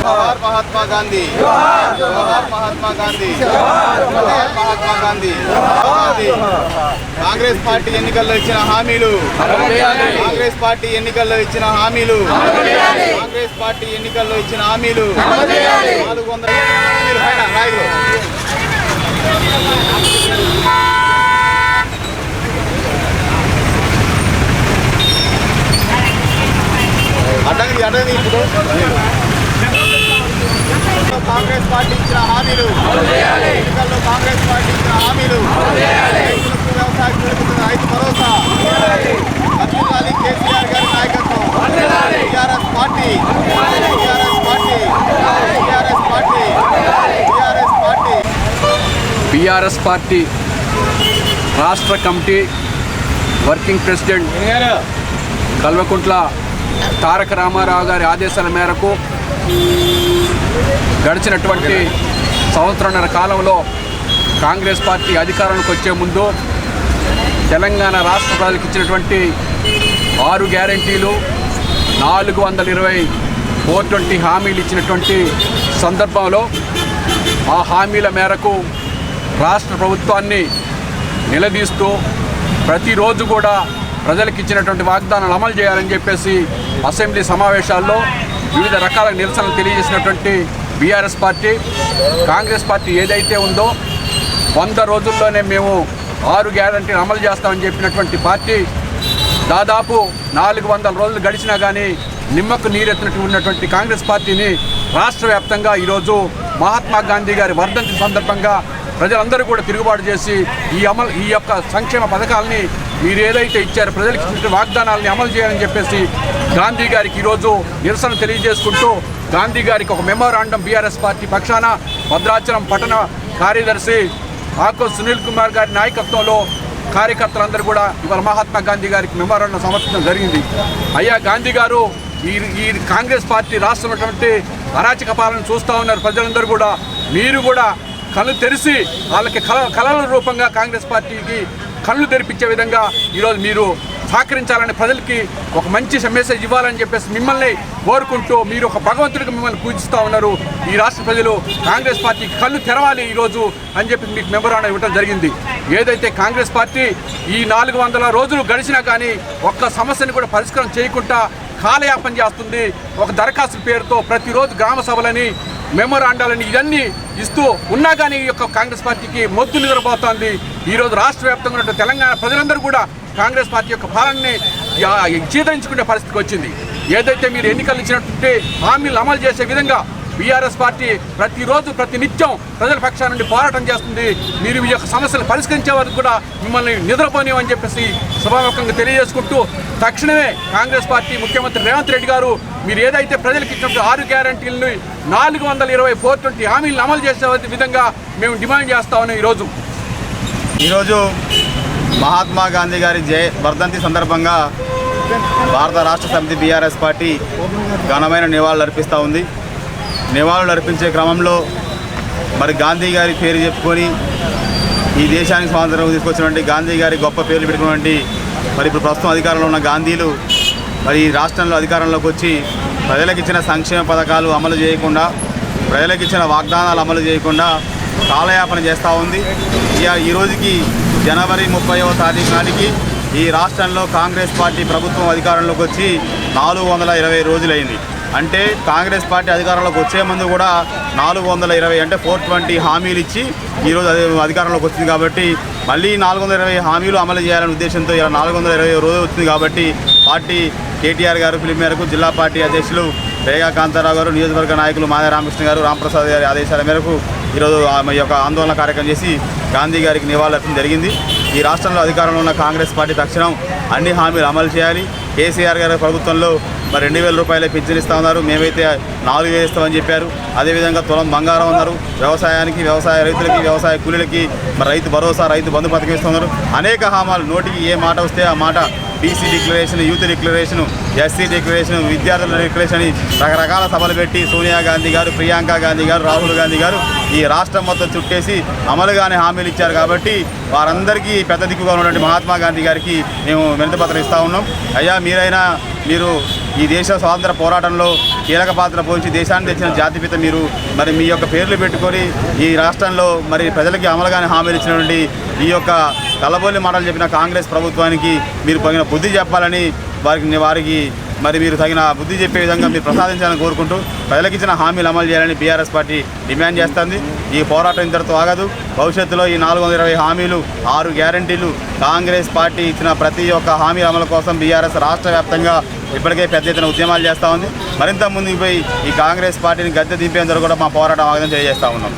జోహార్ Mahatma Gandhi. Mahatma Gandhi. Mahatma Gandhi. Gandhi Congress party ఎన్నికల్లో ఇచ్చిన హామీలు. కాంగ్రెస్ పార్టీ ఎన్నికల్లో ఇచ్చిన హామీలు. కాంగ్రెస్ పార్టీ ఎన్నికల్లో ఇచ్చిన హామీలు నాలుగు వందల హామీలు పైన నాయకులు అడ్డంగి అడ్డంగి ఇప్పుడు. కాంగ్రెస్ పార్టీ ఇచ్చిన హామీలు. ఎన్నికల్లో కాంగ్రెస్ పార్టీ ఇచ్చిన హామీలు. రైతులకు వ్యవసాయ కూలీలకు రైతు భరోసా. వర్ధిల్లాలి కేసీఆర్ గారి నాయకత్వం. TRS party. TRS party. TRS party. TRS party. BRS party రాష్ట్ర committee working president Kalvakuntla Taraka Rama Rao గారి ఆదేశాల మేరకు గడిచినటువంటి సంవత్సరంన్నర కాలంలో కాంగ్రెస్ పార్టీ అధికారంలోకి వచ్చే ముందు తెలంగాణ రాష్ట్ర ప్రజలకు ఇచ్చినటువంటి ఆరు గ్యారంటీలు నాలుగు వందల ఇరవై ఫోర్ ట్వంటీ హామీలు ఇచ్చినటువంటి సందర్భంలో ఆ హామీల మేరకు రాష్ట్ర ప్రభుత్వాన్ని నిలదీస్తూ ప్రతిరోజు కూడా ప్రజలకు ఇచ్చినటువంటి వాగ్దానాలు అమలు చేయాలని చెప్పేసి అసెంబ్లీ సమావేశాల్లో వివిధ రకాల నిరసనలు తెలియజేసినటువంటి బీఆర్ఎస్ పార్టీ కాంగ్రెస్ పార్టీ ఏదైతే ఉందో వంద రోజుల్లోనే మేము ఆరు గ్యారంటీని అమలు చేస్తామని చెప్పినటువంటి పార్టీ దాదాపు నాలుగు వందల రోజులు గడిచినా కానీ నిమ్మకు నీరెత్తినట్టు ఉన్నటువంటి కాంగ్రెస్ పార్టీని రాష్ట్ర వ్యాప్తంగా ఈరోజు మహాత్మా గాంధీ గారి వర్ధంతి సందర్భంగా ప్రజలందరూ కూడా తిరుగుబాటు చేసి ఈ అమలు ఈ యొక్క సంక్షేమ పథకాలని మీరు ఏదైతే ఇచ్చారో ప్రజలకు ఇచ్చిన వాగ్దానాలని అమలు చేయాలని చెప్పేసి గాంధీ గారికి ఈరోజు నిరసన తెలియజేసుకుంటూ గాంధీ గారికి ఒక మెమోరాండం బీఆర్ఎస్ పార్టీ పక్షాన భద్రాచలం పట్టణ కార్యదర్శి ఆకో సునీల్ కుమార్ గారి నాయకత్వంలో కార్యకర్తలందరూ కూడా ఇవాళ మహాత్మా గాంధీ గారికి మెమోరాండం సమర్పించడం జరిగింది. అయ్యా గాంధీ గారు ఈ ఈ కాంగ్రెస్ పార్టీ రాష్ట్రమైనటువంటి అరాచక పాలన చూస్తూ ఉన్నారు ప్రజలందరూ కూడా. మీరు కూడా కళ్ళు తెరిచి వాళ్ళకి కళ కళల రూపంగా కాంగ్రెస్ పార్టీకి కళ్ళు తెరిపించే విధంగా ఈరోజు మీరు సహకరించాలని ప్రజలకి ఒక మంచి మెసేజ్ ఇవ్వాలని చెప్పేసి మిమ్మల్ని కోరుకుంటూ మీరు ఒక భగవంతుడికి మిమ్మల్ని పూజిస్తూ ఉన్నారు. ఈ రాష్ట్ర ప్రజలు కాంగ్రెస్ పార్టీకి కళ్ళు తెరవాలి ఈరోజు అని చెప్పి మీకు మెమోరాండం ఇవ్వడం జరిగింది. ఏదైతే కాంగ్రెస్ పార్టీ ఈ నాలుగు వందల రోజులు గడిచినా కానీ ఒక్క సమస్యను కూడా పరిష్కారం చేయకుండా కాలయాపన చేస్తుంది. ఒక దరఖాస్తు పేరుతో ప్రతిరోజు గ్రామ సభలని మెమోరాండాలని ఇవన్నీ ఇస్తూ ఉన్నా కానీ ఈ యొక్క కాంగ్రెస్ పార్టీకి మొద్దు నిద్రపోతోంది. ఈరోజు రాష్ట్ర వ్యాప్తంగా ఉన్న తెలంగాణ ప్రజలందరూ కూడా కాంగ్రెస్ పార్టీ యొక్క పాలనని యా- చీదరించుకునే పరిస్థితికి వచ్చింది. ఏదైతే మీరు ఎన్నికలు ఇచ్చినటువంటి హామీలు అమలు చేసే విధంగా బీఆర్ఎస్ పార్టీ ప్రతిరోజు ప్రతి నిత్యం ప్రజల పక్షాన నుండి పోరాటం చేస్తుంది. మీరు ఈ యొక్క సమస్యలు పరిష్కరించే వరకు కూడా మిమ్మల్ని నిద్రపోనివని చెప్పేసి సభాముఖంగా తెలియజేసుకుంటూ తక్షణమే కాంగ్రెస్ పార్టీ ముఖ్యమంత్రి రేవంత్ రెడ్డి గారు మీరు ఏదైతే ప్రజలకు ఇచ్చినటువంటి ఆరు గ్యారంటీలను నాలుగు వందల ఇరవై ఫోర్ ట్వంటీ హామీలను అమలు చేసే విధంగా మేము డిమాండ్ చేస్తా ఈరోజు. ఈరోజు మహాత్మా గాంధీ గారి జయ వర్ధంతి సందర్భంగా భారత రాష్ట్ర సమితి బీఆర్ఎస్ పార్టీ ఘనమైన నివాళులు అర్పిస్తూ ఉంది. నివాళులు అర్పించే క్రమంలో మరి గాంధీ గారి పేరు చెప్పుకొని ఈ దేశానికి స్వాతంత్రం తీసుకొచ్చినటువంటి గాంధీ గారి గొప్ప పేర్లు పెట్టుకున్నటువంటి మరి ఇప్పుడు ప్రస్తుతం అధికారంలో ఉన్న గాంధీలు మరి ఈ రాష్ట్రంలో అధికారంలోకి వచ్చి ప్రజలకు ఇచ్చిన సంక్షేమ పథకాలు అమలు చేయకుండా ప్రజలకు ఇచ్చిన వాగ్దానాలు అమలు చేయకుండా కాలయాపన చేస్తూ ఉంది. ఇక ఈ రోజుకి జనవరి ముప్పైవ తారీఖు నాటికి ఈ రాష్ట్రంలో కాంగ్రెస్ పార్టీ ప్రభుత్వం అధికారంలోకి వచ్చి నాలుగు వందల ఇరవై రోజులైంది. అంటే కాంగ్రెస్ పార్టీ అధికారంలోకి వచ్చే ముందు కూడా నాలుగు వందల ఇరవై అంటే ఫోర్ ట్వంటీ హామీలు ఇచ్చి ఈరోజు అది అధికారంలోకి వచ్చింది కాబట్టి మళ్ళీ నాలుగు వందల ఇరవై హామీలు అమలు చేయాలనే ఉద్దేశంతో ఇలా నాలుగు వందల ఇరవై రోజు వచ్చింది కాబట్టి పార్టీ కేటీఆర్ గారు పిలుపు మేరకు జిల్లా పార్టీ అధ్యక్షులు రేగా కాంతారావు గారు నియోజకవర్గ నాయకులు మాదే రామకృష్ణ గారు రామప్రసాద్ గారి ఆదేశాల మేరకు ఈరోజు ఆమె యొక్క ఆందోళన కార్యక్రమం చేసి గాంధీ గారికి నివాళులర్పణ జరిగింది. ఈ రాష్ట్రంలో అధికారంలో ఉన్న కాంగ్రెస్ పార్టీ తక్షణం అన్ని హామీలు అమలు చేయాలి. కేసీఆర్ గారి ప్రభుత్వంలో మరి రెండు వేల రూపాయలే పింఛన్ ఇస్తా ఉన్నారు. మేమైతే నాలుగు వేలు ఇస్తామని చెప్పారు. అదేవిధంగా తులం బంగారం ఉన్నారు వ్యవసాయానికి వ్యవసాయ రైతులకి వ్యవసాయ కూలీలకి మరి రైతు భరోసా రైతు బంధు పథకం ఇస్తున్నారు అనేక హామాలు నోటికి ఏ మాట వస్తే ఆ మాట BC declaration youth declaration SC declaration విద్యార్థుల డిక్లరేషన్ అని రకరకాల సభలు పెట్టి సోనియా గాంధీ గారు ప్రియాంక గాంధీ గారు రాహుల్ గాంధీ గారు ఈ రాష్ట్రం మొత్తం చుట్టేసి అమలుగానే హామీలు ఇచ్చారు కాబట్టి వారందరికీ పెద్ద దిక్కుగా ఉన్నటువంటి మహాత్మా గాంధీ గారికి మేము వినతి పత్రం ఇస్తా ఉన్నాం. అయ్యా మీరైనా మీరు ఈ దేశ స్వాతంత్ర పోరాటంలో కీలక పాత్ర పోషించి దేశాన్ని తెచ్చిన జాతిపిత మీరు మరి మీ యొక్క పేర్లు పెట్టుకొని ఈ రాష్ట్రంలో మరి ప్రజలకి అమలుగానే హామీలు ఇచ్చినటువంటి ఈ యొక్క కలబోలి మాటలు చెప్పిన కాంగ్రెస్ ప్రభుత్వానికి మీరు తగిన బుద్ధి చెప్పాలని వారికి వారికి మరి మీరు తగిన బుద్ధి చెప్పే విధంగా మీరు ప్రసాదించాలని కోరుకుంటూ ప్రజలకు ఇచ్చిన హామీలు అమలు చేయాలని బీఆర్ఎస్ పార్టీ డిమాండ్ చేస్తుంది. ఈ పోరాటం ఇంతటితో ఆగదు. భవిష్యత్తులో ఈ నాలుగు వందల ఇరవై హామీలు ఆరు గ్యారంటీలు కాంగ్రెస్ పార్టీ ఇచ్చిన ప్రతి ఒక్క హామీ అమలు కోసం బీఆర్ఎస్ రాష్ట్ర వ్యాప్తంగా ఇప్పటికే పెద్ద ఎత్తున ఉద్యమాలు చేస్తూ ఉంది. మరింత ముందుకు పోయి ఈ కాంగ్రెస్ పార్టీని గద్దె దింపేందుకు కూడా మా పోరాటం ఆగదని తెలియజేస్తూ ఉన్నాం.